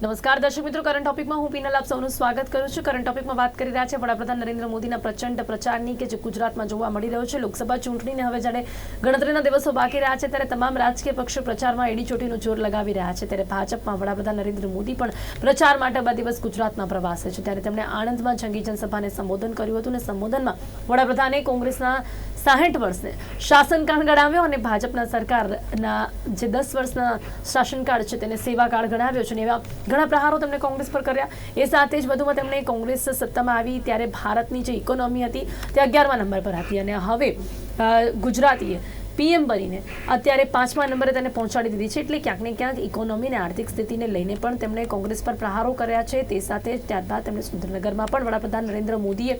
નમસ્કાર, દર્શક મિત્રો. કરંટ ટોપિકમાં હું પીનલ આપ સૌનું સ્વાગત કરું છું. કરંટ ટોપિકમાં વાત કરી રહ્યા છે વડાપ્રધાન નરેન્દ્ર મોદીના પ્રચંડ પ્રચારની કે જે ગુજરાતમાં જોવા મળી રહ્યો છે. લોકસભા ચૂંટણીને હવે જ્યારે ગણતરીના દિવસો બાકી રહ્યા છે, ત્યારે તમામ રાજકીય પક્ષો પ્રચારમાં એડી ચોટીનું જોર લગાવી રહ્યા છે. ત્યારે ભાજપમાં વડાપ્રધાન નરેન્દ્ર મોદી પણ પ્રચાર માટે બે દિવસ ગુજરાતમાં પ્રવાસે છે. ત્યારે તેમણે આણંદમાં જંગી જનસભાને સંબોધન કર્યું હતું અને સંબોધનમાં વડાપ્રધાને કોંગ્રેસના સાહીઠ વર્ષને શાસનકાળ ગણાવ્યો અને ભાજપના સરકારના જે દસ વર્ષના શાસનકાળ છે તેને સેવાકાળ ગણાવ્યો છે અને એવા ઘણા પ્રહારો તેમણે કોંગ્રેસ પર કર્યા. એ સાથે જ વધુમાં તેમણે કોંગ્રેસ સત્તામાં આવી ત્યારે ભારતની જે ઇકોનોમી હતી તે અગિયારમા નંબર પર હતી. અને હવે ગુજરાતીએ પીએમ બનીને અત્યારે પાંચમા નંબરે તેને પહોંચાડી દીધી છે. એટલે ક્યાંક ને ક્યાંક ઇકોનોમી અને આર્થિક સ્થિતિને લઈને પણ તેમણે કોંગ્રેસ પર પ્રહારો કર્યા છે. તે સાથે ત્યારબાદ તેમણે સુરેન્દ્રનગરમાં પણ વડાપ્રધાન નરેન્દ્ર મોદીએ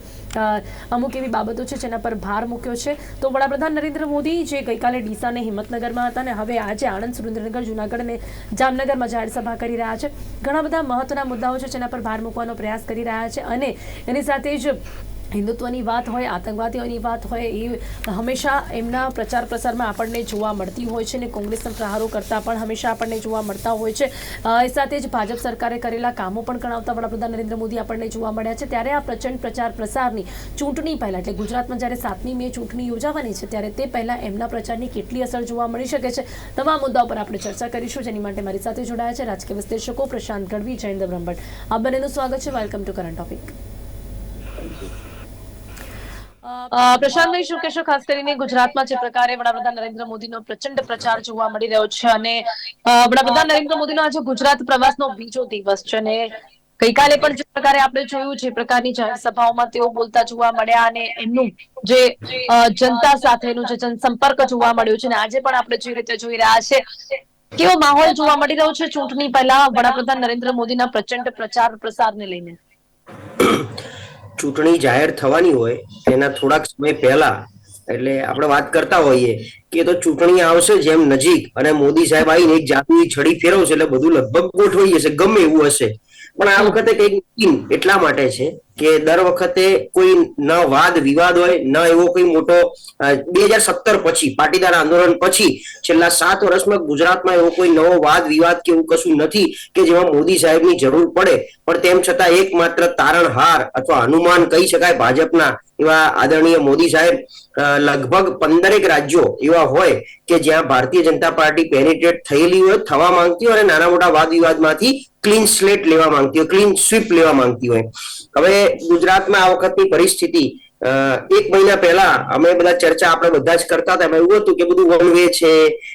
અમુક એવી બાબતો છે જેના પર ભાર મૂક્યો છે. તો વડાપ્રધાન નરેન્દ્ર મોદી જે ગઈકાલે ડીસા અને હિંમતનગરમાં હતા અને હવે આજે આણંદ, સુરેન્દ્રનગર, જુનાગઢ અને જામનગરમાં જાહેરસભા કરી રહ્યા છે. ઘણા બધા મહત્વના મુદ્દાઓ છે જેના પર ભાર મૂકવાનો પ્રયાસ કરી રહ્યા છે અને એની સાથે જ હિન્દુત્વની વાત હોય, આતંકવાદીઓની વાત હોય, એ હંમેશા એમના પ્રચાર પ્રસારમાં આપણને જોવા મળતી હોય છે અને કોંગ્રેસના પ્રહારો કરતાં પણ હંમેશા આપણને જોવા મળતા હોય છે. એ સાથે જ ભાજપ સરકારે કરેલા કામો પણ ગણાવતા વડાપ્રધાન નરેન્દ્ર મોદી આપણને જોવા મળ્યા છે. ત્યારે આ પ્રચંડ પ્રચાર પ્રસારની ચૂંટણી પહેલાં, એટલે ગુજરાતમાં જ્યારે સાતમી મે ચૂંટણી યોજાવાની છે, ત્યારે તે પહેલાં એમના પ્રચારની કેટલી અસર જોવા મળી શકે છે? તમામ મુદ્દાઓ પર આપણે ચર્ચા કરીશું. જેની માટે મારી સાથે જોડાયા છે રાજકીય વિશ્લેષકો પ્રશાંત ગઢવી, જયેન્દ્ર બ્રહ્મભટ્ટ. આ બંનેનું સ્વાગત છે. વેલકમ ટુ કરંટ ટોપિક પ્રશાંતભાઈ શું કહેશો? ખાસ કરીને ગુજરાતમાં જે પ્રકારે વડાપ્રધાન નરેન્દ્ર મોદીનો પ્રચંડ પ્રચાર જોવા મળી રહ્યો છે અને વડાપ્રધાન નરેન્દ્ર મોદીનો આજે ગુજરાત પ્રવાસનો બીજો દિવસ છે અને ગઈકાલે પણ જે પ્રકારે આપણે જોયું જે પ્રકારની જાહેર સભાઓમાં તેઓ બોલતા જોવા મળ્યા અને એમનું જે જનતા સાથેનું જે જનસંપર્ક જોવા મળ્યું છે અને આજે પણ આપણે જે રીતે જોઈ રહ્યા છે, કેવો માહોલ જોવા મળી રહ્યો છે ચૂંટણી પહેલા વડાપ્રધાન નરેન્દ્ર મોદીના પ્રચંડ પ્રચાર પ્રસારને લઈને? ચૂંટણી જાહેર થવાની હોય, તેના થોડાક સમય પહેલા એટલે આપણે વાત કરતા હોઈએ કે તો ચૂંટણી આવશે જેમ નજીક અને મોદી સાહેબ આવીને એક જાતની છડી ફેરવશે એટલે બધું લગભગ ગોઠવાઈ જશે, ગમે એવું હશે. પણ આ વખતે કંઈક મીટિંગ એટલા માટે છે કે દર વખતે કોઈ ન વાદ વિવાદ હોય ન એવો કોઈ મોટો બે હજાર સત્તર પછી પાટીદાર આંદોલન પછી છેલ્લા સાત વર્ષમાં ગુજરાતમાં એવો કોઈ નવો વાદ વિવાદ કે એવું કશું નથી કે જેમાં મોદી સાહેબની જરૂર પડે. પણ તેમ છતાં એકમાત્ર તારણહાર અથવા હનુમાન કહી શકાય ભાજપના એવા આદરણીય મોદી સાહેબ લગભગ પંદરેક રાજ્યો એવા હોય કે જ્યાં ભારતીય જનતા પાર્ટી પેનિટ્રેટ થયેલી હોય, થવા માંગતી હોય અને નાના મોટા વાદ વિવાદમાંથી ક્લીન સ્લેટ લેવા માંગતી હોય ક્લીન સ્વીપ લેવા માંગતી હોય. હવે ગુજરાતમાં આ વખતની પરિસ્થિતિ એક મહિના પહેલા અમે બધા ચર્ચા આપણે બધા જ કરતા હતા એવું હતું કે બધું વન વે છે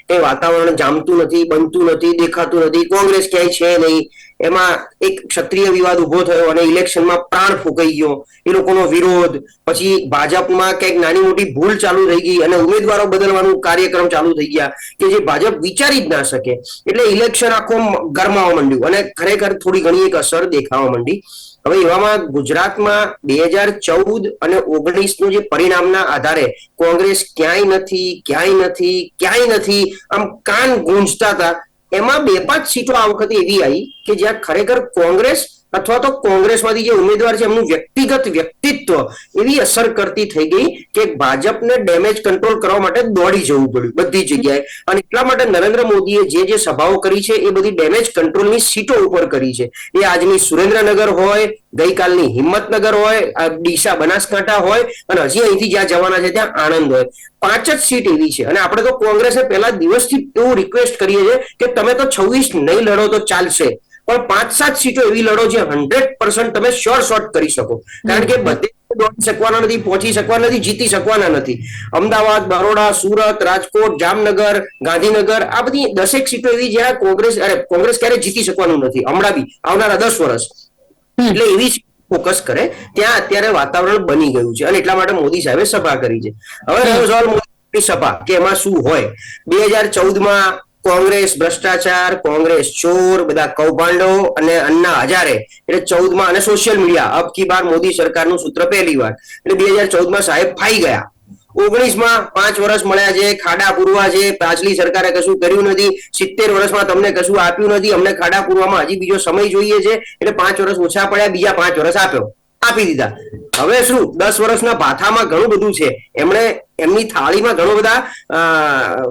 એ વાતાવરણ જામતું નથી, બનતું નથી, દેખાતું નથી, કોંગ્રેસ ક્યાંય છે નહીં એમાં એક ક્ષત્રિય વિવાદ ઊભો થયો અને ઇલેક્શનમાં પ્રાણ ફૂંકાઈ ગયો. એ લોકોનો વિરોધ. પછી ભાજપમાં કંઈક નાની મોટી ભૂલ ચાલુ થઈ ગઈ અને ઉમેદવારો બદલવાનું કાર્યક્રમ ચાલુ થઈ ગયા કે જે ભાજપ વિચારી જ ના શકે. એટલે ઇલેક્શન આખો ગરમાવા માંડ્યું અને ખરેખર થોડી ઘણી એક અસર દેખાવા માંડી. હવે એવામાં ગુજરાતમાં બે હજાર ચૌદ અને ઓગણીસનું જે પરિણામના આધારે કોંગ્રેસ ક્યાંય નથી ક્યાંય નથી ક્યાંય નથી, આમ કાન ગુંજતા હતા. એમાં બે પાંચ સીટો આ વખતે એવી આવી કે જ્યાં ખરેખર કોંગ્રેસ અથવા તો કોંગ્રેસમાંથી જે ઉમેદવાર છે, એમનું વ્યક્તિગત વ્યક્તિત્વ એવી અસર કરતી થઈ ગઈ કે ભાજપને ડેમેજ કંટ્રોલ કરવા માટે દોડી જવું પડ્યું બધી જગ્યાએ. અને એટલા માટે નરેન્દ્ર મોદીએ જે જે સભાઓ કરી છે, એ બધી ડેમેજ કંટ્રોલની સીટો ઉપર કરી છે. એ આજની સુરેન્દ્રનગર હોય, ગઈકાલની હિંમતનગર હોય ડીસા બનાસકાંઠા હોય, અને હજી અહીંથી જ્યાં જવાના છે, ત્યાં આણંદ હોય. પાંચ જ સીટ એવી છે. અને આપણે તો કોંગ્રેસે પહેલા દિવસથી એવું રિક્વેસ્ટ કરીએ છીએ કે તમે તો છવ્વીસ નહીં લડો તો ચાલશે. પણ પાંચ સાત સીટો એવી લડો જે હંડ્રેડ પર્સન્ટ તમે શ્યોર શોર્ટ કરી શકો. કારણ કે બધે દોડી શકવાના નથી પહોંચી શકવાના નથી જીતી શકવાના નથી. અમદાવાદ બરોડા સુરત રાજકોટ જામનગર ગાંધીનગર આ બધી દસેક સીટો એવી જ્યાં કોંગ્રેસ અરે કોંગ્રેસ ક્યારે જીતી શકવાનું નથી. હમણાં બી આવનારા દસ વર્ષ. એટલે એવી ફોકસ કરે ત્યાં અત્યારે વાતાવરણ બની ગયું છે. અને એટલા માટે મોદી સાહેબે સભા કરી છે. હવે રહ્યો સવાલ મોદી સભા કે એમાં શું હોય? બે હજાર ચૌદમાં કોંગ્રેસ ભ્રષ્ટાચાર, કોંગ્રેસ ચોર, બધા કૌભાંડો અને અન્ના હજારે, એટલે ચૌદમાં અને સોશિયલ મીડિયા અબ કી બાર મોદી સરકારનું સૂત્ર પહેલી વાર, એટલે બે હજાર ચૌદમાં સાહેબ ફાઈ ગયા. ઓગણીસમાં પાંચ વર્ષ મળ્યા છે, ખાડા પૂરવા છે, પાછલી સરકારે કશું કર્યું નથી, સિત્તેર વર્ષમાં તમને કશું આપ્યું નથી, અમને ખાડા પૂરવામાં હજી બીજો સમય જોઈએ છે, એટલે પાંચ વર્ષ ઓછા પડ્યા, બીજા પાંચ વર્ષ આપ્યો. આપી દીધા. હવે શું દસ વર્ષના ભાથામાં ઘણું બધું છે. એમણે એમની થાળીમાં ઘણો બધા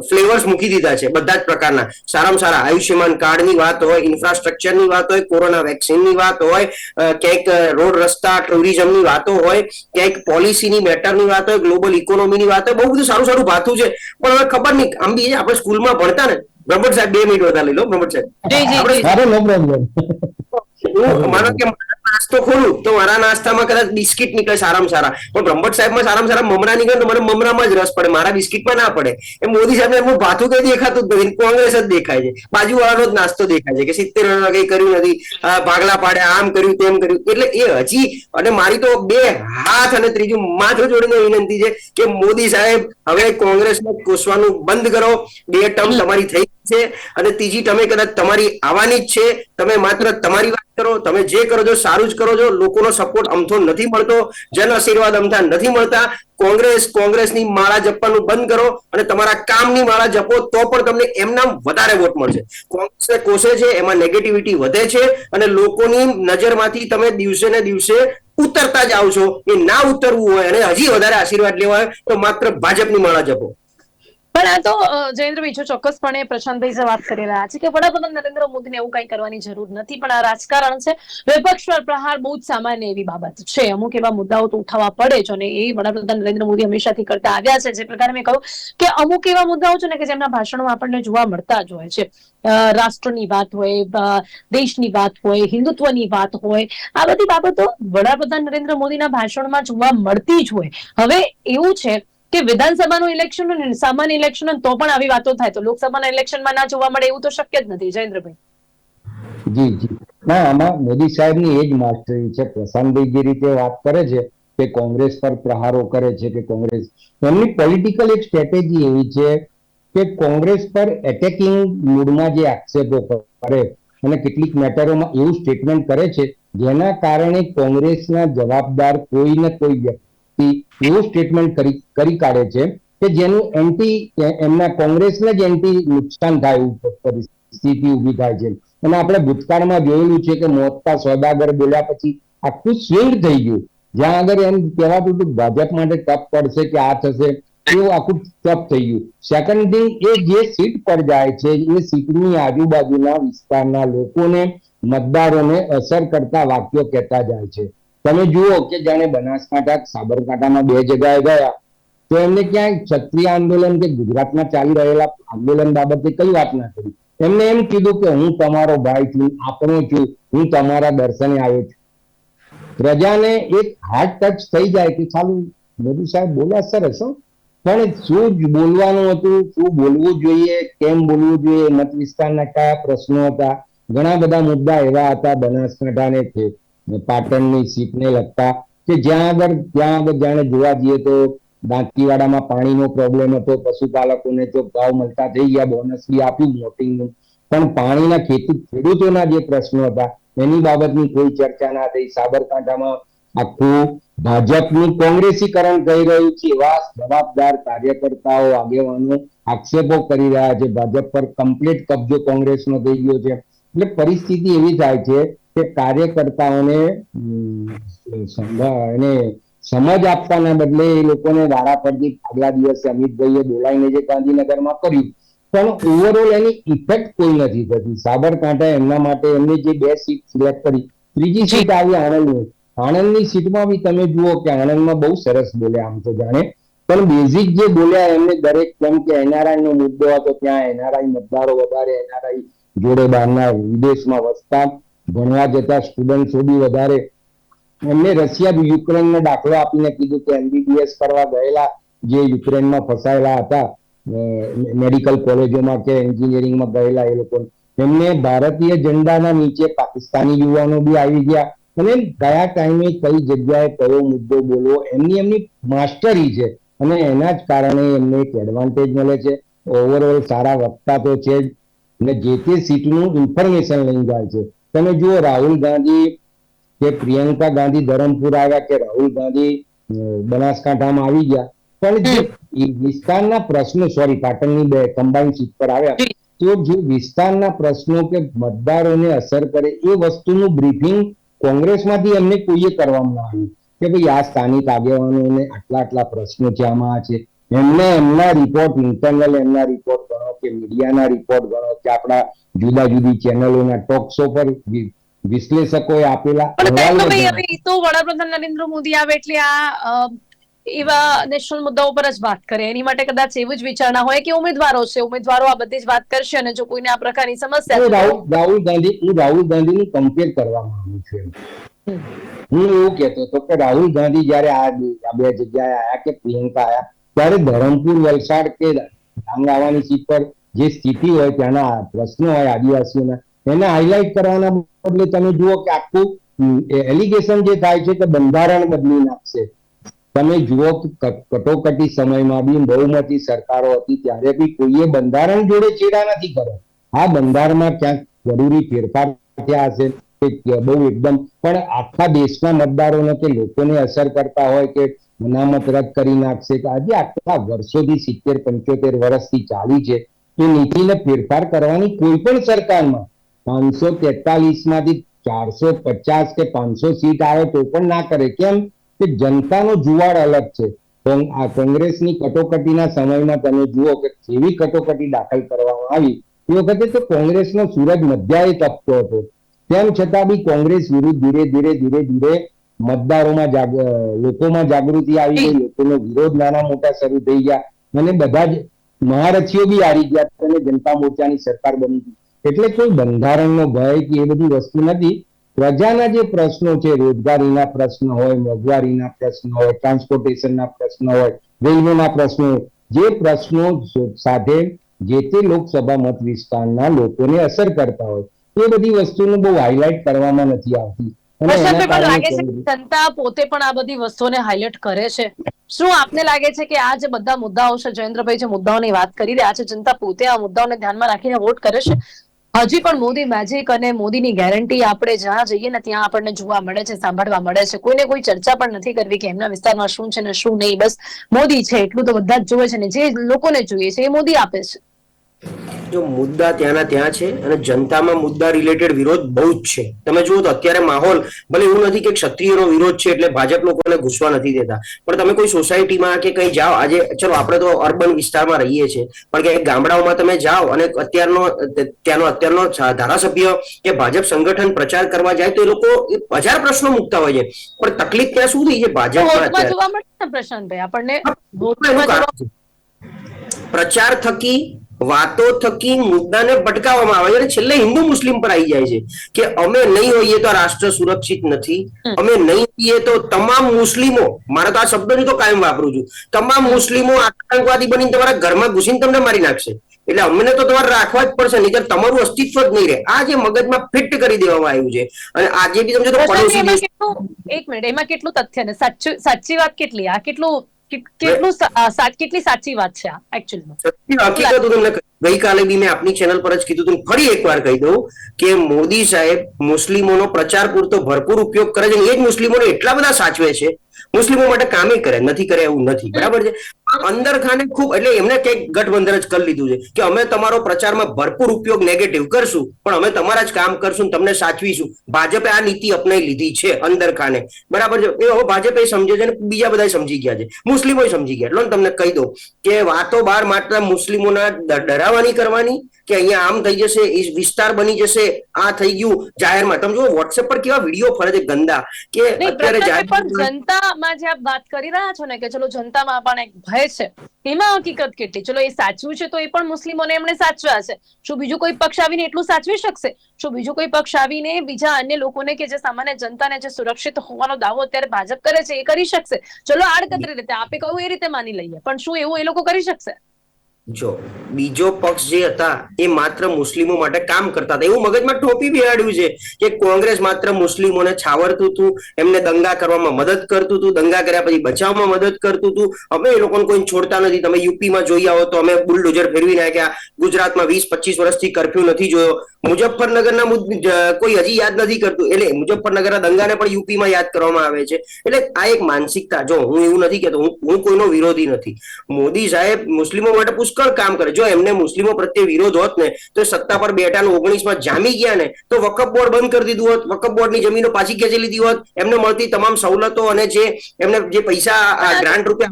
ફ્લેવર્સ મૂકી દીધા છે બધા જ પ્રકારના. સારામાં સારા આયુષ્યમાન કાર્ડની વાત હોય ઇન્ફ્રાસ્ટ્રક્ચરની વાત હોય કોરોના વેક્સિનની વાત હોય ક્યાંક રોડ રસ્તા ટુરિઝમની વાતો હોય ક્યાંક પોલિસીની મેટરની વાત હોય ગ્લોબલ ઇકોનોમીની વાત હોય બહુ બધું સારું સારું ભાથું છે. પણ હવે ખબર નહીં આમ બી આપણે સ્કૂલમાં ભણતા ને બ્રહ્મટ સાહેબ બે મિનિટ વધારે લઈ લો બ્રહ્મટ સાહેબ. આપણે માનો કે નાસ્તો ખોલું, તો મારા નાસ્તામાં કદાચ બિસ્કિટ નીકળે સારામાં સારા. પણ બ્રહ્મટ સાહેબમાં સારામાં સારા મમરા નીકળે તો મને મમરામાં જ રસ પડે, મારા બિસ્કિટમાં ના પડે. એ મોદી સાહેબને એમનું ભાથું કઈ દેખાતું જ નથી કોંગ્રેસ જ દેખાય છે. બાજુવાળાનો જ નાસ્તો દેખાય છે કે સિત્તેર કઈ કર્યું નથી ભાગલા પાડે, આમ કર્યું, તેમ કર્યું. એટલે એ હજી, અને મારી તો બે હાથ અને ત્રીજું માથું જોડીને વિનંતી છે કે મોદી સાહેબ, હવે કોંગ્રેસને કોસવાનું બંધ કરો, બે ટર્મ તમારી થઈ છે. અને ત્રીજી, તમે કદાચ તમારી આવવાની જ છે. તમે માત્ર તમારી વાત કરો, તમે જે કરો છો, સારું જ કરો છો. લોકોનો સપોર્ટ અમથો નથી મળતો. જન આશીર્વાદ અમથા નથી મળતા. કોંગ્રેસ, કોંગ્રેસની માળા જપવાનું બંધ કરો અને તમારા કામની માળા જપો, તો પણ તમને એમના વધારે વોટ મળશે. કોંગ્રેસને કોસે છે, એમાં નેગેટિવિટી વધે છે અને લોકોની નજરમાંથી તમે દિવસે ને દિવસે ઉતરતા જ આવશો એ ના ઉતરવું હોય અને હજી વધારે આશીર્વાદ લેવા હોય, તો માત્ર ભાજપની માળા જપો. પણ આ તો જયેન્દ્રભાઈ જો ચોક્કસપણે પ્રશાંતભાઈ વાત કરી રહ્યા છે કે વડાપ્રધાન નરેન્દ્ર મોદીને એવું કઈ કરવાની જરૂર નથી, પણ આ રાજકારણ છે, વિપક્ષ પર પ્રહાર બહુ જ સામાન્ય એવી બાબત છે. અમુક એવા મુદ્દાઓ તો ઉઠાવવા પડે છે અને એ વડાપ્રધાન નરેન્દ્ર મોદી હંમેશાથી કરતા આવ્યા છે. જે પ્રકારે મેં કહ્યું કે અમુક એવા મુદ્દાઓ છે ને કે જેમના ભાષણો આપણને જોવા મળતા જ હોય છે. રાષ્ટ્રની વાત હોય દેશની વાત હોય, હિન્દુત્વની વાત હોય, આ બધી બાબતો વડાપ્રધાન નરેન્દ્ર મોદીના ભાષણમાં જોવા મળતી જ હોય. હવે એવું છે કે વિધાનસભાનું ઇલેક્શન સામાન્ય ઇલેક્શન તો પણ આવી વાતો થાય. તો લોકસભાના ઇલેક્શનમાં ના જોવા મળે એવું તો શક્ય જ નથી, જયેન્દ્રભાઈ. જી જી. ના, આમાં મોદી સાહેબની એ જ માસ્ટરી છે. પ્રશાંતભાઈ જે રીતે વાત કરે છે કે કોંગ્રેસ પર પ્રહારો કરે છે કે કોંગ્રેસ, એમની પોલિટિકલ એક સ્ટ્રેટેજી એવી છે કે કોંગ્રેસ પર એટેકિંગ મૂડમાં જે આક્ષેપો કરે અને કેટલીક મેટરોમાં એવું સ્ટેટમેન્ટ કરે છે, જેના કારણે કોંગ્રેસના જવાબદાર કોઈ ને કોઈ વ્યક્તિ એવું સ્ટેટમેન્ટ કરી કરી કાઢે છે કે જેનું એન્ટી એમના કોંગ્રેસને જ એન્ટી નુકસાન થાય પરિસ્થિતિ ઊભી થાય છે. અને આપણે ભૂતકાળમાં જોયેલું છે કે મોતકા સોદાગર બોલ્યા પછી આખું સ્વિંગ થઈ ગયું. જ્યાં આગળ એમ કહેવાતું હતું ભાજપ માટે ટપ પડશે કે આ થશે, એવું આખું તપ થઈ ગયું. સેકન્ડ થિંગ એ જે સીટ પર જાય છે, એ સીટની આજુબાજુના વિસ્તારના લોકોને, મતદારોને અસર કરતા વાક્યો કહેતા જાય છે. તમે જુઓ કે જાણે બનાસકાંઠા, સાબરકાંઠામાં બે જગ્યાએ ગયા, તો એમને ક્યાંય ક્ષત્રિય આંદોલન કે ગુજરાતમાં ચાલી રહેલા આંદોલન બાબતે કઈ વાત ના કરી? એમને એમ કીધું કે હું તમારો ભાઈ છું, આપણો છું, હું તમારા દર્શને આવ્યો છું. પ્રજાને એક હાર્ટ ટચ થઈ જાય કે ચાલુ, મોદી સાહેબ બોલ્યા સરસ પણ શું બોલવાનું હતું? શું બોલવું જોઈએ? કેમ બોલવું જોઈએ? મત વિસ્તારના કયા પ્રશ્નો હતા? ઘણા બધા મુદ્દા એવા હતા બનાસકાંઠાને કે પાટણની સીટને લગતા કે જ્યાં આગળ ત્યાં આગળ જાણે જોવા જઈએ તો દાંતીવાડામાં પાણીનો પ્રોબ્લેમ હતો, પશુપાલકોને તો ભાવ મળતા થઈ ગયા બોનસ બી આપ્યું મોટિંગનું પણ પાણીના ખેતી ખેડૂતોના જે પ્રશ્નો હતા, એની બાબતની કોઈ ચર્ચા ના થઈ. સાબરકાંઠામાં આખું ભાજપનું કોંગ્રેસીકરણ થઈ રહ્યું છે, એવા જવાબદાર કાર્યકર્તાઓ, આગેવાનો આક્ષેપો કરી રહ્યા છે. ભાજપ પર કમ્પ્લીટ કબજો કોંગ્રેસનો થઈ ગયો છે. એટલે પરિસ્થિતિ એવી થાય છે કે કાર્યકર્તાઓને એને સમજ આપવાના બદલે એ લોકોને વારા પરથી આગલા દિવસે અમિતભાઈએ બોલાવીને જે ગાંધીનગરમાં કર્યું. પણ ઓવરઓલ એની ઇફેક્ટ કોઈ નથી થતી. સાબરકાંઠા એમના માટે એમને જે બે સીટ સિલેક્ટ કરી ત્રીજી સીટ આવી આણંદની. આણંદની સીટમાં બી તમે જુઓ કે આણંદમાં બહુ સરસ બોલ્યા આમ તો જાણે. પણ બેઝિક જે બોલ્યા એમને દરેક કેમ કે એનઆરઆઈ નો મુદ્દો હતો ત્યાં એનઆરઆઈ મતદારો વધારે એનઆરઆઈ જોડે બહારના વિદેશમાં વસતા. ભણવા જતા સ્ટુડન્ટ્સો બી વધારે. એમને રશિયા યુક્રેનનો દાખલો આપીને કીધું કે એમબીબીએસ કરવા ગયેલા જે યુક્રેનમાં ફસાયેલા હતા મેડિકલ કોલેજોમાં કે એન્જિનિયરિંગમાં ગયેલા એ લોકો એમને ભારતીય ઝંડાના નીચે પાકિસ્તાની યુવાનો બી આવી ગયા. અને કયા ટાઈમે કઈ જગ્યાએ કયો મુદ્દો બોલવો, એમની એમની માસ્ટરી છે. અને એના જ કારણે એમને એક એડવાન્ટેજ મળે છે. ઓવરઓલ સારા વક્તા તો છે જ. અને જે તે સીટનું ઇન્ફોર્મેશન લઈ જાય છે. તમે જુઓ રાહુલ ગાંધી કે પ્રિયંકા ગાંધી ધરમપુર આવ્યા કે રાહુલ ગાંધી બનાસકાંઠામાં આવી ગયા. પણ જે વિસ્તારના પ્રશ્નો સોરી પાટણની બે કમ્બાઈન સીટ પર આવ્યા. તો જે વિસ્તારના પ્રશ્નો કે મતદારોને અસર કરે એ વસ્તુનું બ્રીફિંગ કોંગ્રેસમાંથી એમને કોઈએ કરવામાં આવ્યું. કે ભાઈ આ સ્થાનિક આગેવાનોને આટલા આટલા પ્રશ્નો છે આમાં છે. એમને એમના રિપોર્ટ ઇન્ટરનલ એમના રિપોર્ટ ગણો કે મીડિયાના રિપોર્ટ ગણો કે આપણા જુદા જુદી ચેનલોના ટોક શો પર વિશ્લેષકોએ આપેલા અહેવાલો તો વડાપ્રધાન નરેન્દ્ર મોદી આવે એટલે આ એવા નેશનલ મુદ્દાઓ પર જ વાત કરે. એની માટે કદાચ એવું જ વિચારણા હોય કે ઉમેદવારો છે ઉમેદવારો આ બધી જ વાત કરશે અને જો કોઈને આ પ્રકારની સમસ્યા રાહુલ તો- રાહુલ ગાંધી હું રાહુલ ગાંધીનું કમ્પેર કરવા માંગુ છું હું એવું કહેતો હતો કે રાહુલ ગાંધી જયારે આ બે જગ્યાએ આયા કે પ્રિયંકા આયા ત્યારે ધરમપુર, વલસાડ કે ડાંગ આવવાની સીટ પર જે સ્થિતિ હોય ત્યાંના પ્રશ્નો હોય આદિવાસીઓના, એને હાઇલાઇટ કરવાના બદલે તમે જુઓ કે આખું એલિગેશન જે થાય છે તે બંધારણ બદલી નાખશે. તમે જુઓ કટોકટી સમયમાં બી બહુમતી સરકારો હતી, ત્યારે બી કોઈએ બંધારણ જોડે ચેડા નથી કર્યો. આ બંધારણમાં ક્યાંક જરૂરી ફેરફાર થયા હશે, કે બહુ એકદમ, પણ આખા દેશના મતદારોને કે લોકોને અસર કરતા હોય કે અનામત રદ કરી નાખશે કે આજે આટલા વર્ષોથી સિત્તેર, પંચોતેર વર્ષથી ચાલી છે એ નીતિને ફેરફાર કરવાની કોઈ પણ સરકારમાં પાંચસો તેતાલીસમાંથી ચારસો પચાસ કે પાંચસો સીટ આવે તો પણ ના કરે. કેમ? કે જનતાનો જુવાળ અલગ છે. આ કોંગ્રેસની કટોકટીના સમયમાં તમે જુઓ કે જેવી કટોકટી દાખલ કરવામાં આવી, એ વખતે તો કોંગ્રેસનો સૂરજ મધ્યાએ તપતો હતો. તેમ છતાં બી કોંગ્રેસ વિરુદ્ધ ધીરે ધીરે ધીરે ધીરે મતદારોમાં જાગ લોકોમાં જાગૃતિ આવી ગઈ લોકોનો વિરોધ નાના મોટા શરૂ થઈ ગયા અને બધા જ મહારથીઓ બી હારી ગયા અને જનતા મોરચાની સરકાર બની ગઈ. એટલે કોઈ બંધારણનો ભય કે એ બધી વસ્તુ નથી. પ્રજાના જે પ્રશ્નો છે રોજગારીના પ્રશ્ન હોય મોંઘવારીના પ્રશ્નો હોય ટ્રાન્સપોર્ટેશનના પ્રશ્નો હોય રેલવેના પ્રશ્નો હોય, જે પ્રશ્નો સાથે જે તે લોકસભા મત વિસ્તારના લોકોને અસર કરતા હોય એ બધી વસ્તુનું બહુ હાઇલાઇટ કરવામાં નથી આવતી. પણ લાગે છે કે જનતા પોતે પણ આ બધી વસ્તુઓને હાઇલાઇટ કરે છે. શું આપને લાગે છે કે આ જે બધા મુદ્દાઓ છે જયેન્દ્રભાઈ જે મુદ્દાઓની વાત કરી રહ્યા છે જનતા પોતે આ મુદ્દાઓને ધ્યાનમાં રાખીને વોટ કરે છે? હજી પણ મોદી મેજિક અને મોદીની ગેરંટી આપણે જ્યાં જઈએ ને ત્યાં આપણને જોવા મળે છે સાંભળવા મળે છે. કોઈને કોઈ ચર્ચા પણ નથી કરવી કે એમના વિસ્તારમાં શું છે ને શું નહીં. બસ મોદી છે એટલું તો બધા જ જોવે છે ને જે લોકોને જોઈએ છે એ મોદી આપે છે. જો મુદ્દા ત્યાંના ત્યાં છે અને જનતામાં મુદ્દા રિલેટેડ વિરોધ બહુ જ છે. તમે જુઓ તો અત્યારે માહોલ ભલે એવું નથી કે ક્ષત્રિયનો વિરોધ છે એટલે ભાજપ લોકોને ઘૂસવા નથી દેતા. પણ તમે કોઈ સોસાયટીમાં કે કઈ જાઓ આજે ચલો આપણે તો અર્બન વિસ્તારમાં રહીએ છીએ પણ કે ગામડાઓમાં તમે જાઓ અને અત્યારનો ત્યાંનો અત્યારનો ધારાસભ્ય કે ભાજપ સંગઠન પ્રચાર કરવા જાય તો એ લોકો હજાર પ્રશ્નો મૂકતા હોય છે. પણ તકલીફ ત્યાં શું થઈ છે? ભાજપમાં પ્રશાંતભાઈ? આપણને. પ્રચાર થકી વાતો થકી મુદ્દાને ભટકાવવામાં આવે છે. અને છેલ્લે હિન્દુ મુસ્લિમ પર આવી જાય છે કે અમે નહીં હોઈએ તો રાષ્ટ્ર સુરક્ષિત નથી. અમે નહીં હોઈએ તો તમામ મુસ્લિમો મારે તો આ શબ્દની તો કાયમ વાપરું છું તમામ મુસ્લિમો આતંકવાદી બનીને તમારા ઘરમાં ઘૂસીને તમને મારી નાખશે. એટલે અમને તો તમારે રાખવા જ પડશે નહીં તમારું અસ્તિત્વ જ નહીં રહે. આ જે મગજમાં ફિટ કરી દેવામાં આવ્યું છે. અને આજે બી તમે તો એક મિનિટ એમાં કેટલું તથ્ય ને સાચી સાચી વાત કેટલી? આ કેટલું કેટલું કેટલી સાચી વાત છે એકચ્યુઅલમાં હકીકત તમને ગઈકાલે બી મેં આપની ચેનલ પર જ કીધું હતું ફરી એકવાર કહી દઉં કે મોદી સાહેબ મુસ્લિમોનો પ્રચાર પૂરતો ભરપૂર ઉપયોગ કરે છે એ જ મુસ્લિમોને એટલા બધા સાચવે છે. મુસ્લિમો માટે કામે કરે, નથી કરે એવું નથી. બરાબર છે? અંદર ખાને ખૂબ, એટલે એમને કંઈક ગઠબંધન જ કરી લીધું છે. કે અમે તમારો પ્રચારમાં ભરપૂર ઉપયોગ નેગેટિવ કરશું, પણ અમે તમારા જ કામ કરશું તમને સાચવીશું. ભાજપે આ નીતિ અપનાવી લીધી છે અંદર ખાને. બરાબર છે? એ હવે ભાજપે સમજે છે ને બીજા બધા સમજી ગયા છે. મુસ્લિમો સમજી ગયા એટલે તમને કહી દઉં કે વાતો બાર માત્ર મુસ્લિમોના ડરાવાની કરવાની કે અહીંયા આમ થઈ જશે એ વિસ્તાર બની જશે આ થઈ ગયું. જાહેરમાં તમે જુઓ વોટ્સએપ પર કેવા વીડિયો ફરે છે ગંદા. કે અત્યારે જાહેર જનતામાં જે આપ વાત કરી રહ્યા છો ને કે ચલો જનતામાં પણ એક ભય છે એમાં હકીકત કેટલી? ચલો એ સાચવું છે તો એ પણ મુસ્લિમોને એમણે સાચવ્યા છે. શું બીજું કોઈ પક્ષ આવીને એટલું સાચવી શકશે? શું બીજું કોઈ પક્ષ આવીને બીજા અન્ય લોકોને કે જે સામાન્ય જનતાને જે સુરક્ષિત હોવાનો દાવો અત્યારે ભાજપ કરે છે એ કરી શકશે? ચલો આડકતરી રીતે આપે કહું એ રીતે માની લઈએ પણ શું એવું એ લોકો કરી શકશે? જો, બીજો પક્ષ જે હતા, એ માત્ર મુસ્લિમો માટે કામ કરતા હતા. એવું મગજમાં ટોપી બિહાડ્યું છે કે કોંગ્રેસ માત્ર મુસ્લિમોને છાવરતું હતું, એમને દંગા કરવામાં મદદ કરતું હતું, દંગા કર્યા પછી બચાવમાં મદદ કરતું હતું. અમે એ લોકોને કોઈ છોડતા નથી. તમે યુપીમાં જોઈ આવો તો અમે બુલડોઝર ફેરવી નાખ્યા ગુજરાતમાં વીસ, પચીસ વર્ષથી કરફ્યુ નથી જોયો. મુઝફ્ફરનગરના કોઈ હજી યાદ નથી કરતું. એટલે મુઝફ્ફરનગરના દંગાને પણ યુપીમાં યાદ કરવામાં આવે છે. એટલે આ એક માનસિકતા, જો હું એવું નથી કહેતો, હું હું કોઈનો વિરોધી નથી. મોદી સાહેબ મુસ્લિમો માટે પુષ્કળ કામ કરે. જો એમને મુસ્લિમો પ્રત્યે વિરોધ હોત ને તો સત્તા પર બેઠા ઓગણીસમાં જામી ગયા ને તો વકફ બોર્ડ બંધ કરી દીધું હોત. વકફ બોર્ડની જમીનો પાછી ખેંચી લીધી હોત. એમને મળતી તમામ સવલતો અને જે એમને જે પૈસા ગ્રાન્ટ રૂપે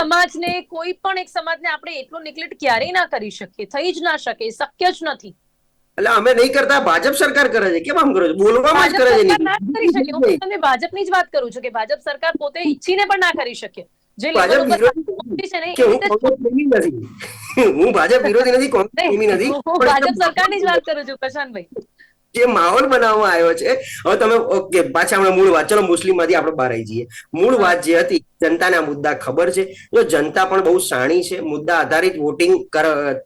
સમાજને કોઈ પણ એક સમાજને આપણે એટલો નેગ્લેક્ટ ક્યારેય ના કરી શકીએ. થઈ જ ના શકે શક્ય જ નથી. એટલે અમે નહીં કરતા ભાજપ સરકાર કરે છે. કેમ આમ કરો છો? બોલવામાં જ કરે છે ભાજપની જ વાત કરું છું કે ભાજપ સરકાર પોતે ઈચ્છીને પણ ના કરી શકે. જે હું ભાજપ વિરોધી નથી કોંગ્રેસ પ્રેમી નથી. ભાજપ સરકારની જ વાત કરું છું પ્રશાંતભાઈ. જે માહોલ બનાવવામાં આવ્યો છે. હવે તમે ઓકે પાછા આપણે મૂળ વાત. ચલો મુસ્લિમમાંથી આપણે બહાર આવી જઈએ. મૂળ વાત જે હતી જનતાને આ મુદ્દા ખબર છે. જો જનતા પણ બહુ સાણી છે મુદ્દા આધારિત વોટિંગ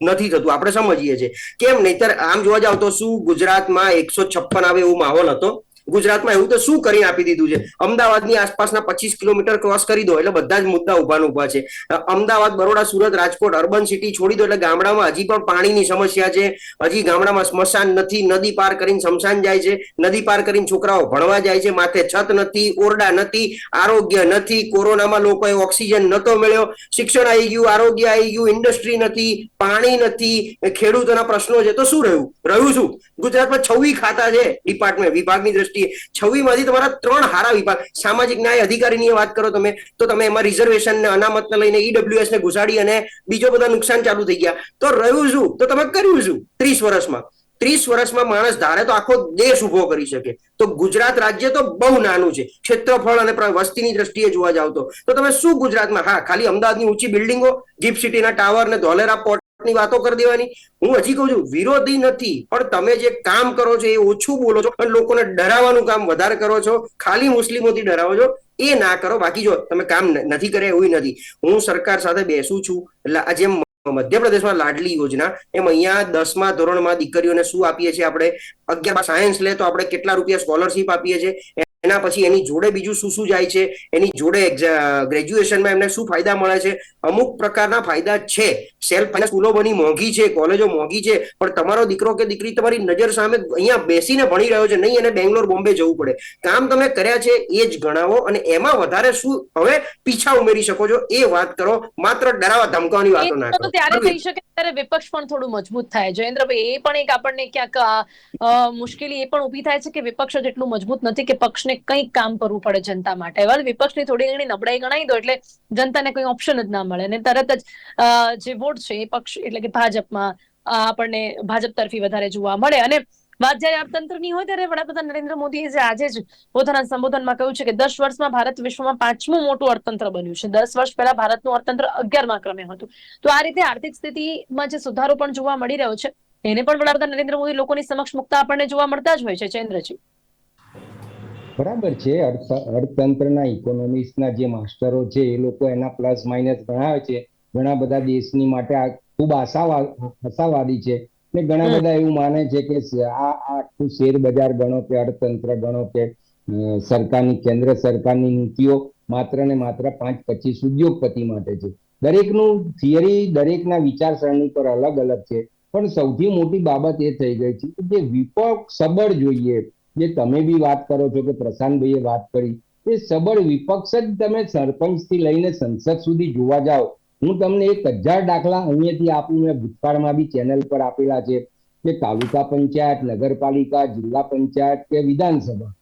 નથી થતું. આપણે સમજીએ છીએ. કેમ? નહીતર આમ જોવા જાવ તો શું ગુજરાતમાં એકસો છપ્પન આવે એવો માહોલ હતો? ગુજરાતમાં એવું તો શું કરી આપી દીધું છે? અમદાવાદની આસપાસના પચીસ કિલોમીટર ક્રોસ કરી દો, એટલે બધા જ મુદ્દા ઊભા ઊભા છે. અમદાવાદ, બરોડા, સુરત, રાજકોટ, અર્બન સિટી છોડી દો, એટલે ગામડામાં હજી પણ પાણીની સમસ્યા છે. હજી ગામડામાં સ્મશાન નથી, નદી પાર કરીને શમશાન જાય છે. નદી પાર કરીને છોકરાઓ ભણવા જાય છે. માથે છત નથી, ઓરડા નથી, આરોગ્ય નથી. કોરોનામાં લોકોએ ઓક્સિજન નતો મળ્યો. શિક્ષણ આવી ગયું, આરોગ્ય આવી ગયું, ઇન્ડસ્ટ્રી નથી, પાણી નથી. ખેડૂતોના પ્રશ્નો છે તો શું રહ્યું? રહ્યું શું? ગુજરાતમાં છવ્વી ખાતા છે ડિપાર્ટમેન્ટ, વિભાગની દ્રષ્ટિએ. છવ્વી માંથી તમારા ત્રણ હારા વિભાગ, સામાજિક ન્યાય અધિકારીની વાત કરો તમે, તો તમે એમાં રિઝર્વેશન ને અનામતને લઈને ઈડબ્લ્યુએસ ને ઘુસાડી અને બીજો બધા નુકસાન ચાલુ થઈ ગયા. તો રહ્યું શું? તો તમે કર્યું શું? ત્રીસ વર્ષમાં. ત્રીસ વર્ષમાં માણસ ધારે તો આખો દેશ ઊભો કરી શકે. તો ગુજરાત રાજ્ય તો બહુ નાનું છે. ક્ષેત્રફળ અને વસ્તીની દ્રષ્ટિએ જોવા જાવ તો. તમે શું ગુજરાતમાં? હા, ખાલી અમદાવાદની ઊંચી બિલ્ડિંગો ગિફ્ટ સિટીના ટાવર ને ધોલેરા પોર્ટ ની વાતો કરી દેવાની. હું હજી કહું છું, વિરોધી નથી, પણ તમે જે કામ કરો છો એ ઓછું બોલો છો અને લોકોને ડરાવવાનું કામ વધારે કરો છો, ખાલી મુસ્લિમોથી ડરાવો છો, એ ના કરો. બાકી જો તમે કામ નથી કર્યા એવું નથી. હું સરકાર સાથે બેસું છું, એટલે આ જેમ મધ્યપ્રદેશમાં લાડલી યોજના, એમ અહીંયા દસમા ધોરણમાં દીકરીઓને શું આપીએ છીએ આપણે? અગિયાર સાયન્સ લે તો આપણે કેટલા રૂપિયા સ્કોલરશીપ આપીએ છીએ? એના પછી એની જોડે બીજું શું શું જાય છે એની જોડે ગ્રેજ્યુએશનમાં એમને શું ફાયદા મળે છે અમુક પ્રકારના ફાયદા છે. સેલ્ફ ફાઇનાન્સ સ્કૂલો બની મોંઘી છે કોલેજો મોંઘી છે પણ તમારો દીકરો કે દીકરી તમારી નજર સામે અહીંયા બેસીને ભણી રહ્યો છે નહીં એને બેંગ્લોર બોમ્બે જવું પડે. કામ તમે કર્યા છે એ જ ગણાવો અને એમાં વધારે શું હવે પીછા ઉમેરી શકો છો એ વાત કરો. માત્ર ડરાવા ધમકાવાની વાતો ના કરો. ત્યારે થઈ શકે ત્યારે વિપક્ષ પણ થોડું મજબૂત થાય. જયેન્દ્રભાઈ એ પણ એક આપણને ક્યાંક મુશ્કેલી એ પણ ઊભી થાય છે કે વિપક્ષ જ એટલું મજબૂત નથી કે પક્ષને કંઈક કામ કરવું પડે જનતા માટે. હવે વિપક્ષની થોડી ઘણી નબળાઈ ગણાવી દો એટલે જનતાને કોઈ ઓપ્શન જ ના મળે. અને તરત જ જે વોટ છે એ પક્ષ, એટલે કે ભાજપમાં આપણને ભાજપ તરફી વધારે જોવા મળે. અને વાત જયારે અર્થતંત્રની હોય ત્યારે વડાપ્રધાન નરેન્દ્ર મોદીએ જે આજે જ પોતાના સંબોધનમાં કહ્યું છે કે દસ વર્ષમાં ભારત વિશ્વમાં પાંચમું મોટું અર્થતંત્ર બન્યું છે. દસ વર્ષ પહેલા ભારતનું અર્થતંત્ર અગિયારમાં ક્રમે હતું. તો આ રીતે આર્થિક સ્થિતિમાં જે સુધારો પણ જોવા મળી રહ્યો છે, એને પણ વડાપ્રધાન નરેન્દ્ર મોદી લોકોની સમક્ષ મુકતા આપણને જોવા મળતા જ હોય છે ચેન્દ્રજી બરાબર છે. અર્થ અર્થતંત્રના ઇકોનોમિક્સના જે માસ્ટરો છે એ લોકો એના પ્લસ માઇનસ ગણાવે છે. ઘણા બધા દેશની માટે આ ખૂબ આશાવાદી છે. ને ઘણા બધા એવું માને છે કે આ આખું શેર બજાર ગણો કે અર્થતંત્ર ગણો કે સરકારની કેન્દ્ર સરકારની નીતિઓ માત્ર ને માત્ર પાંચ પચીસ ઉદ્યોગપતિ માટે છે. દરેકનું થિયરી દરેકના વિચારસરણી પર અલગ અલગ છે. પણ સૌથી મોટી બાબત એ થઈ ગઈ છે કે જે વિપક્ષ સબળ જોઈએ જે તમે બી વાત કરો છો કે પ્રશાંતભાઈએ વાત કરી, એ સબળ વિપક્ષ જ તમે સરપંચથી લઈને સંસદ સુધી જોવા જાઓ. હું તમને એક હજાર દાખલા અહીંયાથી આપું, મેં ભૂતકાળમાં બી ચેનલ પર આપેલા છે કે તાલુકા પંચાયત, નગરપાલિકા, જિલ્લા પંચાયત કે વિધાનસભા.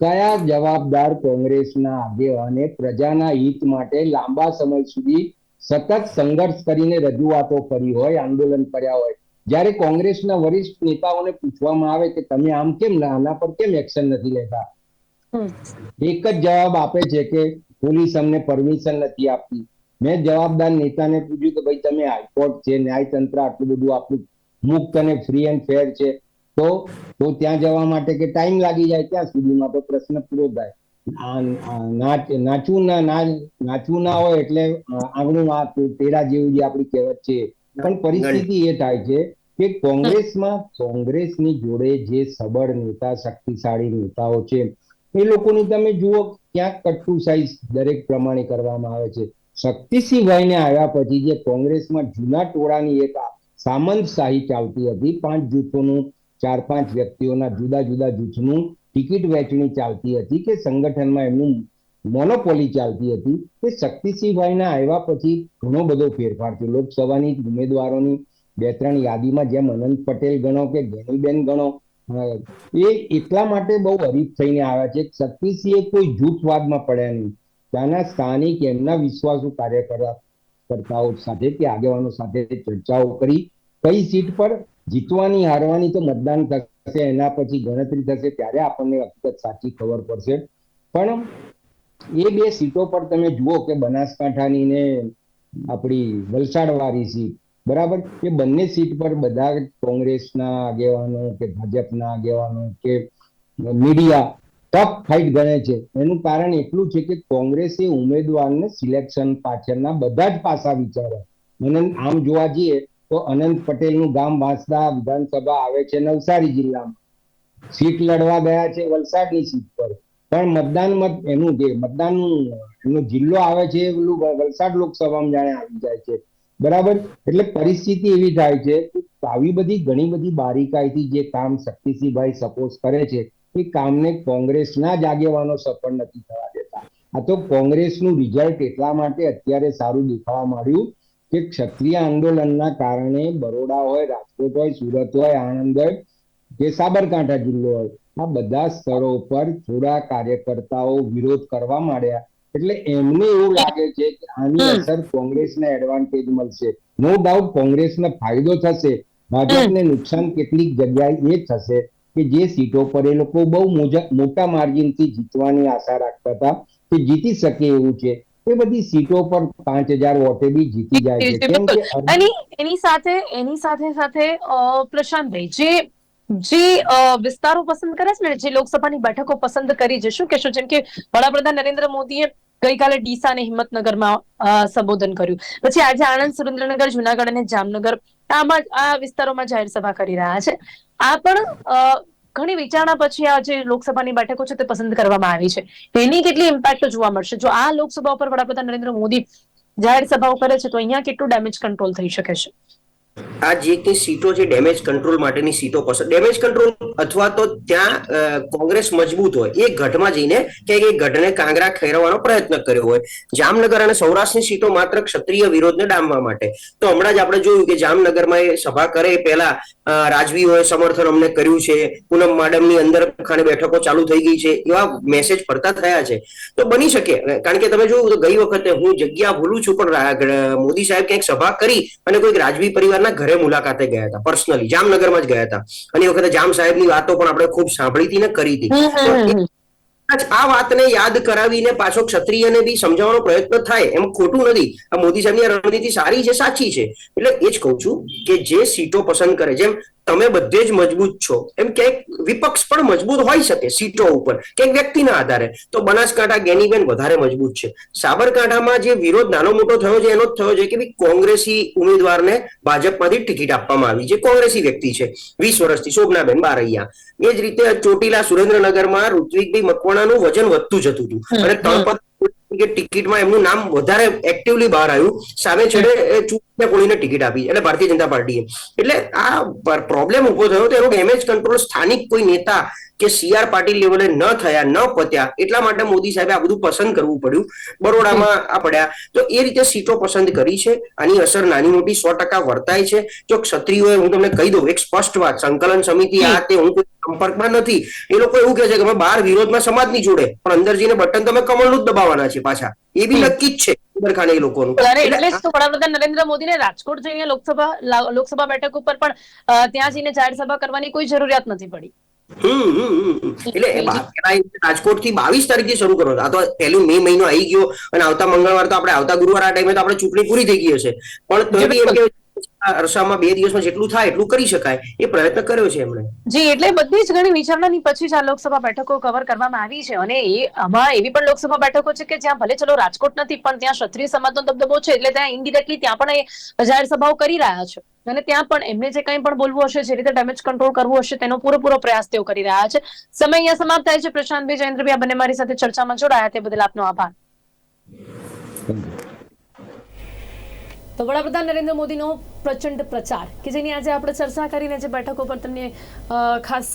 કયા જવાબદાર કોંગ્રેસના આગેવાને પ્રજાના હિત માટે લાંબા સમય સુધી સતત સંઘર્ષ કરીને રજૂઆતો કરી હોય, આંદોલન કર્યા હોય. જ્યારે કોંગ્રેસના વરિષ્ઠ નેતાઓને પૂછવામાં આવે કે તમે આમ કેમ આના પર કેમ એક્શન નથી લેતા? એક જ જવાબ આપે છે કે પોલીસ અમને પરમિશન નથી આપતી. મેં જવાબદાર નેતાને પૂછ્યું કે ભાઈ તમે હાઈકોર્ટ છે ન્યાયતંત્ર આટલું બધું આપણું મુક્ત અને ફ્રી એન્ડ ફેર છે. તો તો ત્યાં જવા માટે કે ટાઈમ લાગી જાય ત્યાં સુધીમાં તો પ્રશ્ન પૂરો થાય. નાચવું ના નાચવું ના હોય એટલે આંગણું તેરા જેવું જે આપણી કહેવત છે પણ પરિસ્થિતિ એ થાય છે કે કોંગ્રેસમાં કોંગ્રેસની જોડે જે સબળ નેતા શક્તિશાળી નેતાઓ છે એ લોકોની તમે જુઓ ક્યાંક કટુસાઈ દરેક પ્રમાણે કરવામાં આવે છે. શક્તિસિંહભાઈને આવ્યા પછી જે કોંગ્રેસમાં જૂના ટોળાની એક સામંતશાહી ચાલતી હતી પાંચ જૂથોનું ચાર પાંચ વ્યક્તિઓના જુદા જુદા જૂથનું ટિકિટ વહેંચણી ચાલતી હતી કે સંગઠનમાં એમનું મોનોપોલી ચાલતી હતી તે શક્તિસિંહભાઈના આવ્યા પછી ઘણો બધો ફેરફાર થયો. લોકસભાની ઉમેદવારોની બે ત્રણ યાદીમાં જેમ અનંત પટેલ ગણો કે ગેનીબેન ગણો એ એટલા માટે બહુ હરીફ થઈને આવ્યા છે શક્તિસિંહ કોઈ જૂથવાદમાં પડ્યા નહીં. ત્યાંના સ્થાનિક એમના વિશ્વાસુ કાર્યકર્તાઓ કરતાઓ સાથે કે આગેવાનો સાથે ચર્ચાઓ કરી. કઈ સીટ પર જીતવાની, હારવાની તો મતદાન થશે, એના પછી ગણતરી થશે, ત્યારે આપણને હકીકત સાચી ખબર પડશે. પણ એ બે સીટો પર તમે જુઓ કે બનાસકાંઠાની ને આપણી વલસાડ વાળી સીટ, બરાબર? એ બંને સીટ પર બધા કોંગ્રેસના આગેવાનો કે ભાજપના આગેવાનો કે મીડિયા ટફ ફાઇટ ગણે છે. એનું કારણ એટલું છે કે કોંગ્રેસે ઉમેદવારને સિલેક્શન પાછળના બધા જ પાસા વિચાર્યા. અને આમ જોવા જઈએ તો અનંત પટેલનું ગામ વાંસદા વિધાનસભા આવે છે નવસારી જિલ્લામાં. સીટ લડવા ગયા છે વલસાડની સીટ પર. પણ મતદાન મત એનું જે મતદાન એનો જિલ્લો આવે છે પેલું વલસાડ લોકસભામાં જાણે આવી જાય છે. બરાબર? એટલે પરિસ્થિતિ એવી થાય છે કે આવી બધી ઘણી બધી બારીકાઈથી જે કામ શક્તિસિંહભાઈ સપોઝ કરે છે, એ કામને કોંગ્રેસના જ આગેવાનો સફળ નથી થવા દેતા. આ તો કોંગ્રેસનું રિઝલ્ટ એટલા માટે અત્યારે સારું દેખાવા માંડ્યું કે ક્ષત્રિય આંદોલનના કારણે બરોડા હોય, રાજકોટ હોય, સુરત હોય, આણંદ હોય કે સાબરકાંઠા જિલ્લો હોય આ બધા સ્તરો પર થોડા કાર્યકર્તાઓ વિરોધ કરવા માંડ્યા. એટલે એમને એવું લાગે છે કે આની અસર કોંગ્રેસને એડવાન્ટેજ મળશે. નો ડાઉટ કોંગ્રેસને ફાયદો થશે. ભાજપને નુકસાન કેટલીક જગ્યાએ એ થશે કે જે સીટો પર એ લોકો બહુ મોટા માર્જિનથી જીતવાની આશા રાખતા હતા કે જીતી શકે એવું છે. એ બધી સીટો પર પાંચ હજાર વોટે બી જીતી જાય છે. એની સાથે એની સાથે સાથે પ્રશાંતભાઈ જે જે વિસ્તારો પસંદ કરે છે ને, જે લોકસભાની બેઠકો પસંદ કરી છે, શું કહેશો? જેમ કે વડાપ્રધાન નરેન્દ્ર મોદીએ ગઈકાલે ડીસા અને હિંમતનગરમાં સંબોધન કર્યું. પછી આજે આણંદ, સુરેન્દ્રનગર, જુનાગઢ અને જામનગર, આ વિસ્તારોમાં જાહેર સભા કરી રહ્યા છે. આ પણ ઘણી વિચારણા પછી આ જે લોકસભાની બેઠકો છે તે પસંદ કરવામાં આવી છે. એની કેટલી ઇમ્પેક્ટ જોવા મળશે? જો આ લોકસભા ઉપર વડાપ્રધાન નરેન્દ્ર મોદી જાહેર સભાઓ કરે છે, તો અહીંયા કેટલું ડેમેજ કંટ્રોલ થઈ શકે છે? આ જે કઈ સીટો છે ડેમેજ કંટ્રોલ માટેની સીટો પસંદ ડેમેજ કંટ્રોલ અથવા તો ત્યાં કોંગ્રેસ મજબૂત હોય, એ ગઢમાં જઈને કે એ ગઢને કાંગરા ખેરવાનો પ્રયત્ન કર્યો હોય. જામનગર અને સૌરાષ્ટ્રની સીટો માત્ર ક્ષત્રિય વિરોધને ડામવા માટે. તો હમણાં જ આપણે જોયું કે જામનગરમાં એ સભા કરે પહેલા રાજવીઓએ સમર્થન અમને કર્યું છે. પૂનમ માડમની અંદર ખાને બેઠકો ચાલુ થઈ ગઈ છે. એવા મેસેજ ફરતા થયા છે. તો બની શકે. કારણ કે તમે જોયું તો ગઈ વખતે હું જગ્યા ભૂલું છું, પણ મોદી સાહેબ ક્યાંક સભા કરી અને કોઈક રાજવી પરિવારના ઘરે મુલાકાતે ગયા હતા પર્સનલી જામનગરમાં જ ગયા હતા. અને એ વખતે જામ સાહેબની વાતો પણ આપણે ખૂબ સાંભળી હતી ને કરી હતી. આ વાતને યાદ કરાવીને પાછો ક્ષત્રિયને બી સમજાવવાનો પ્રયત્ન થાય એમ ખોટું નથી. આ મોદી સાહેબની રણનીતિ સારી છે સાચી છે. એટલે એ જ કહું છું કે જે સીટો પસંદ કરે જેમ તમે બધે જ મજબૂત છો. એમ ક્યાંક વિપક્ષ પણ મજબૂત હોઈ શકે સીટો ઉપર ક્યાંક વ્યક્તિના આધારે. તો બનાસકાંઠા ગેનીબેન વધારે મજબૂત છે. સાબરકાંઠામાં જે વિરોધ નાનો મોટો થયો છે એનો જ થયો છે કે ભાઈ કોંગ્રેસી ઉમેદવારને ભાજપમાંથી ટિકિટ આપવામાં આવી જે કોંગ્રેસી વ્યક્તિ છે વીસ વર્ષથી શોભનાબેન બારૈયા. એ જ રીતે ચોટીલા સુરેન્દ્રનગરમાં ઋત્વિકભાઈ મકવાણાનું વજન વધતું જતું હતું. અને ત્રણ કે ટિકિટમાં એમનું નામ વધારે એક્ટિવલી બહાર આવ્યું. સામે છેડે ચૂંટણી કોળીને ટિકિટ આપી, એટલે ભારતીય જનતા પાર્ટીએ. એટલે આ પ્રોબ્લેમ ઊભો થયો તો એનો ડેમેજ કંટ્રોલ સ્થાનિક કોઈ નેતા કે સી આર પાટીલ લેવલે ન થયા ન પત્યા એટલા માટે મોદી સાહેબે આ બધું પસંદ કરવું પડ્યું. બરોડામાં આ પડ્યા. તો એ રીતે સીટો પસંદ કરી છે. આની અસર નાની મોટી સો ટકા વર્તાય છે. જો ક્ષત્રિયોએ હું તમને કહી દઉં એક સ્પષ્ટ વાત સંકલન સમિતિ આ તે હું સંપર્કમાં નથી. એ લોકો એવું કહે છે કે અમે બહાર વિરોધમાં સમાજની જોડે પણ અંદર જઈને બટન તમે કમળનું જ દબાવવાના છે પાછા. એ બી નક્કી જ છે ઉમરખાને એ લોકોનું. એટલે એટલે જ તો વડાપ્રધાન નરેન્દ્ર મોદીને રાજકોટ જઈને લોકસભા લોકસભા બેઠક ઉપર પણ ત્યાં જઈને જાહેર સભા કરવાની કોઈ જરૂરિયાત નથી પડી. એટલે રાજકોટથી બાવીસ તારીખથી શરૂ કરો. આ તો પહેલું મે મહિનો આવી ગયો અને આવતા મંગળવાર તો આપણે આવતા ગુરુવાર આ ટાઈમે તો આપણે ચૂંટણી પૂરી થઈ ગઈ હશે. પણ તો એમ કે અરસામાં બે દિવસમાં જેટલું થાય એટલું કરી શકાય. એ પ્રયત્ન કર્યો છે એમણે. જી એટલે બધી જ ઘણી વિચારણાની પછી જ આ લોકસભા બેઠકો કવર કરવામાં આવી છે અને એ આમાં એવી પણ લોકસભા બેઠકો છે કે જ્યાં ભલે ચલો રાજકોટ નથી પણ ત્યાં ક્ષત્રિય સમાજનો દબદબો છે એટલે ત્યાં ઇન્ડિરેક્ટલી ત્યાં પણ એ જાહેર સભાઓ કરી રહ્યા છે. અને ત્યાં પણ એમને જે કંઈ પણ બોલવું હશે જે રીતે ડેમેજ કંટ્રોલ કરવું હશે તેનો પૂરેપૂરો પ્રયાસ તેઓ કરી રહ્યા છે. સમય અહીંયા સમાપ્ત થાય છે. પ્રશાંતભાઈ જયેન્દ્રભાઈ આ બંને મારી સાથે ચર્ચામાં જોડાયા તે બદલ આપનો આભાર. તો વડાપ્રધાન નરેન્દ્ર મોદીનો પ્રચંડ પ્રચાર કે જેની આજે આપણે ચર્ચા કરીને જે બેઠકો પર તમને ખાસ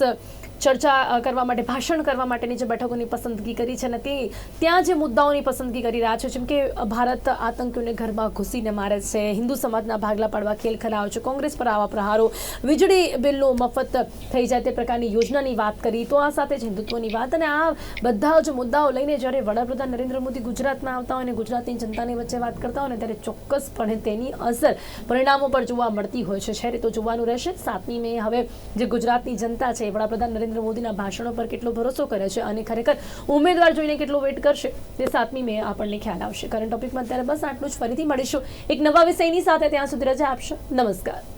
ચર્ચા કરવા માટે, ભાષણ કરવા માટેની જે બેઠકોની પસંદગી કરી છે અને તે ત્યાં જે મુદ્દાઓની પસંદગી કરી રહ્યા છે, જેમ કે ભારત આતંકીઓને ઘરમાં ઘૂસીને મારે છે, હિન્દુ સમાજના ભાગલા પાડવા ખેલ ખેલાવે છે, કોંગ્રેસ પર આવા પ્રહારો, વીજળી બિલનું મફત થઈ જાય તે પ્રકારની યોજનાની વાત કરી. તો આ સાથે જ હિન્દુત્વની વાત અને આ બધા જ મુદ્દાઓ લઈને જ્યારે વડાપ્રધાન નરેન્દ્ર મોદી ગુજરાતમાં આવતા હોય અને ગુજરાતની જનતાની વચ્ચે વાત કરતા હોય ને ત્યારે ચોક્કસપણે તેની અસર પરિણામો પર જોવા મળતી હોય છે. શહેરે તો જોવાનું રહેશે. સાતમી મે હવે જે ગુજરાતની જનતા છે, વડાપ્રધાન વડાપ્રધાન નરેન્દ્ર મોદીના ભાષણો પર કેટલો ભરોસો કરે છે અને ખરેખર ઉમેદવાર જોઈને કેટલો વેટ કરશે, તે સાતમી મે આપણને ખ્યાલ આવશે. કરંટ ટોપિકમાં અત્યારે બસ આટલું જ. ફરીથી મળીશું એક નવા વિષયની સાથે. ત્યાં સુધી રજા આપશો. નમસ્કાર.